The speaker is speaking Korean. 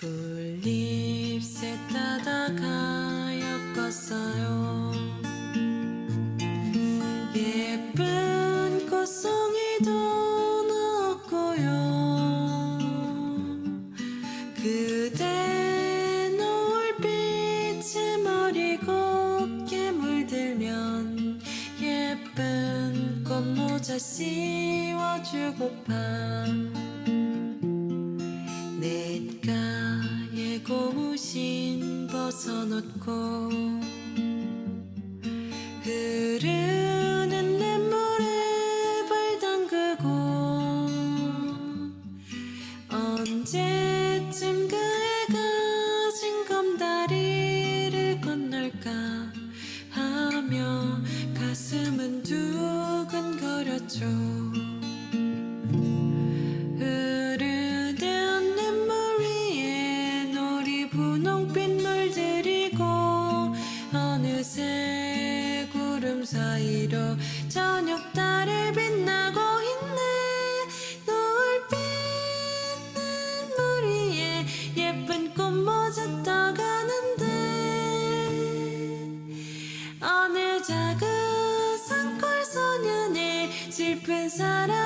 풀잎새 따다가 엮었어요. 예쁜 꽃송이도 넣었고요. 그대 노을빛에 머리 곱게 물들면 예쁜 꽃모자 씌워주고파 고무신 벗어놓고 흐르는 냇물에 발 담그고 언제쯤 그 애가 징검다리를 건널까 하며 가슴은 두근거렸죠 어느새 구름 사이로 저녁 달을 빛나고 있네. 노을빛 물 위에 예쁜 꽃모자 떠가는데 어느 작은 산골 소년의 슬픈 사랑